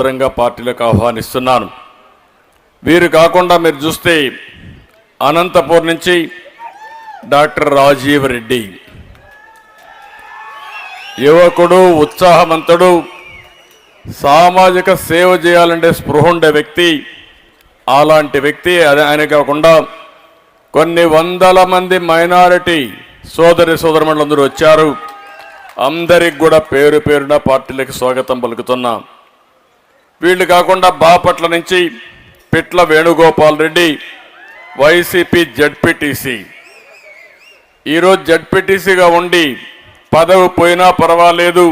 దూరంగా పార్టీలకు ఆహ్వానిస్తున్నాను. వీరు కాకుండా మీరు చూస్తే అనంతపూర్ నుంచి డాక్టర్ రాజీవ్ రెడ్డి. యువకుడు ఉత్సాహవంతుడు సామాజిక సేవ చేయాలంటే స్పృహ ఉండే వ్యక్తి అలాంటి వ్యక్తి ఆయన కాకుండా కొన్ని వందల మంది మైనారిటీ సోదరి సోదరులందరూ వచ్చారు. అందరికి కూడా పేరు పేరున పార్టీలకు స్వాగతం పలుకుతున్నాం. వీళ్ళు కాకుండా బాపట్ల నుంచి పిట్ల వేణుగోపాల్ రెడ్డి వైసీపీ జడ్పీటీసీ. ఈరోజు జడ్పీటీసీగా ఉండి పదవి పోయినా పర్వాలేదు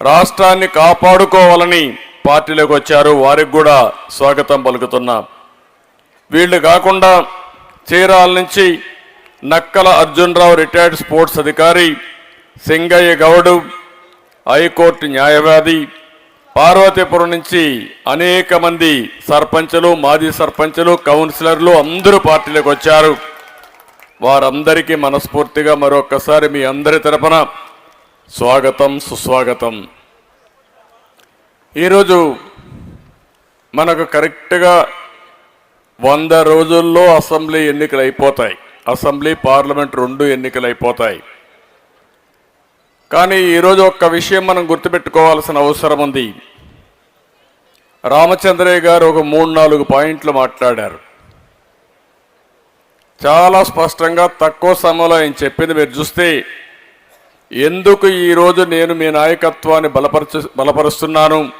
రాష్ట్రాన్ని కాపాడుకోవాలని పార్టీలోకి వచ్చారు. వారికి కూడా స్వాగతం పలుకుతున్నా. వీళ్ళు కాకుండా చీరాల నుంచి నక్కల అర్జునరావు రిటైర్డ్ స్పోర్ట్స్ అధికారి సింగయ్య గౌడు హైకోర్టు న్యాయవాది పార్వతీపురం నుంచి అనేక మంది సర్పంచులు మాజీ సర్పంచులు కౌన్సిలర్లు అందరూ పార్టీలకు వచ్చారు. వారందరికీ మనస్ఫూర్తిగా మరొక్కసారి మీ అందరి తరపున స్వాగతం సుస్వాగతం. ఈరోజు మనకు కరెక్ట్గా వంద రోజుల్లో అసెంబ్లీ ఎన్నికలు అయిపోతాయి. అసెంబ్లీ పార్లమెంట్ రెండు ఎన్నికలు అయిపోతాయి. కానీ ఈరోజు ఒక్క విషయం మనం గుర్తుపెట్టుకోవాల్సిన అవసరం ఉంది. రామచంద్రయ్య గారు ఒక మూడు నాలుగు పాయింట్లు మాట్లాడారు. చాలా స్పష్టంగా తక్కువ సమయంలో ఆయన చెప్పింది మీరు చూస్తే ఎందుకు ఈరోజు నేను మీ నాయకత్వాన్ని బలపరచు బలపరుస్తున్నాను?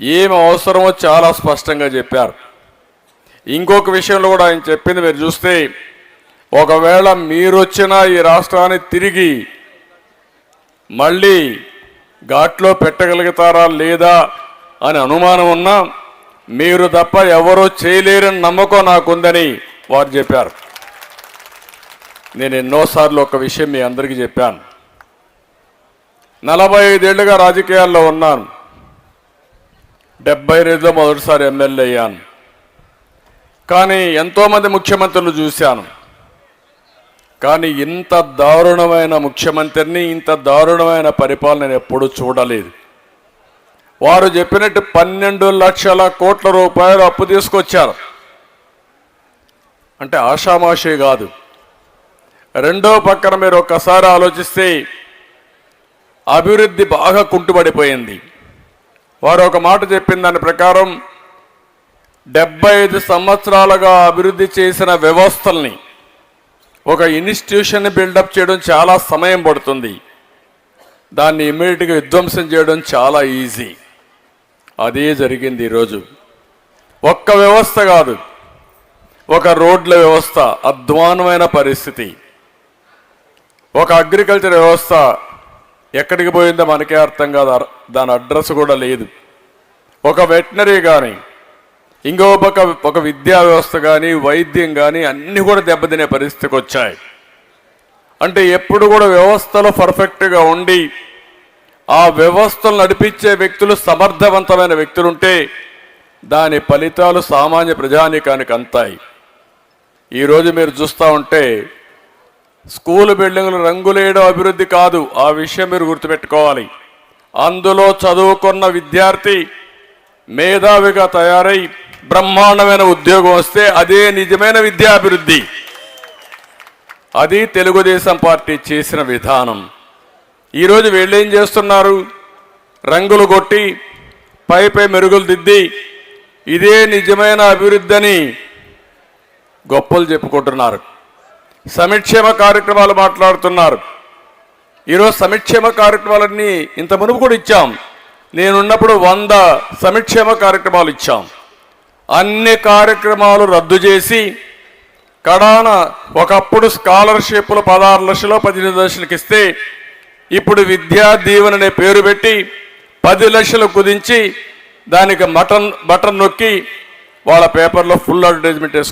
ఏమి అవసరమో చాలా స్పష్టంగా చెప్పారు. ఇంకొక విషయంలో కూడా ఆయన చెప్పింది మీరు చూస్తే ఒకవేళ మీరు వచ్చినా ఈ రాష్ట్రాన్ని తిరిగి మళ్ళీ ఘాట్లో పెట్టగలుగుతారా లేదా అని అనుమానం ఉన్నా మీరు తప్ప ఎవరూ చేయలేరని నమ్మకం నాకుందని వారు చెప్పారు. నేను ఎన్నోసార్లు ఒక విషయం మీ అందరికీ చెప్పాను. నలభై ఐదేళ్ళుగా రాజకీయాల్లో ఉన్నాను. డెబ్బై ఐదులో మొదటిసారి ఎమ్మెల్యే అయ్యాను. కానీ ఎంతోమంది ముఖ్యమంత్రులు చూశాను. కానీ ఇంత దారుణమైన ముఖ్యమంత్రిని ఇంత దారుణమైన పరిపాలన నేను ఎప్పుడూ చూడలేదు. వారు చెప్పినట్టు పన్నెండు లక్షల కోట్ల రూపాయలు అప్పు తీసుకొచ్చారు. అంటే ఆషామాషి కాదు. రెండో పక్కన మీరు ఒక్కసారి ఆలోచిస్తే అభివృద్ధి బాగా కుంటుపడిపోయింది వారు ఒక మాట చెప్పిన దాని ప్రకారం డెబ్బై ఐదు సంవత్సరాలుగా అభివృద్ధి చేసిన వ్యవస్థల్ని ఒక ఇన్స్టిట్యూషన్ బిల్డప్ చేయడం చాలా సమయం పడుతుంది. దాన్ని ఇమ్మీడియట్గా విధ్వంసం చేయడం చాలా ఈజీ. అదే జరిగింది ఈరోజు. ఒక్క వ్యవస్థ కాదు ఒక రోడ్ల వ్యవస్థ అధ్వానమైన పరిస్థితి. ఒక అగ్రికల్చర్ వ్యవస్థ ఎక్కడికి పోయిందో మనకే అర్థం కాదు దాని అడ్రస్ కూడా లేదు. ఒక వెటనరీ కానీ ఇంకో పక్క ఒక విద్యా వ్యవస్థ కానీ వైద్యం కానీ అన్నీ కూడా దెబ్బతినే పరిస్థితికి వచ్చాయి. అంటే ఎప్పుడు కూడా వ్యవస్థలో పర్ఫెక్ట్గా ఉండి ఆ వ్యవస్థలు నడిపించే వ్యక్తులు సమర్థవంతమైన వ్యక్తులుంటే దాని ఫలితాలు సామాన్య ప్రజానీకానికి అంతాయి. ఈరోజు మీరు చూస్తూ ఉంటే స్కూల్ బిల్డింగ్లు రంగులేయడం అభివృద్ధి కాదు ఆ విషయం మీరు గుర్తుపెట్టుకోవాలి. అందులో చదువుకున్న విద్యార్థి మేధావిగా తయారై బ్రహ్మాండమైన ఉద్యోగం వస్తే అదే నిజమైన విద్యాభివృద్ధి. అది తెలుగుదేశం పార్టీ చేసిన విధానం. ఈరోజు వీళ్ళు ఏం చేస్తున్నారు? రంగులు కొట్టి పై పై మెరుగులు దిద్ది ఇదే నిజమైన అభివృద్ధి అని గొప్పలు చెప్పుకుంటున్నారు. సమిక్షేమ కార్యక్రమాలు మాట్లాడుతున్నారు. ఈరోజు సమిక్షేమ కార్యక్రమాలన్నీ ఇంత మునుపు కూడా ఇచ్చాం. నేనున్నప్పుడు వంద సమిక్షేమ కార్యక్రమాలు ఇచ్చాం. అన్ని కార్యక్రమాలు రద్దు చేసి కడాన ఒకప్పుడు స్కాలర్షిప్లు పదహారు లక్షలు పదిహేను లక్షలకు ఇస్తే ఇప్పుడు విద్యా దీవెన అనే పేరు పెట్టి పది లక్షలు కుదించి దానికి మటన్ బటన్ నొక్కి వాళ్ళ పేపర్లో ఫుల్ అడ్వర్టైజ్మెంట్ వేసుకు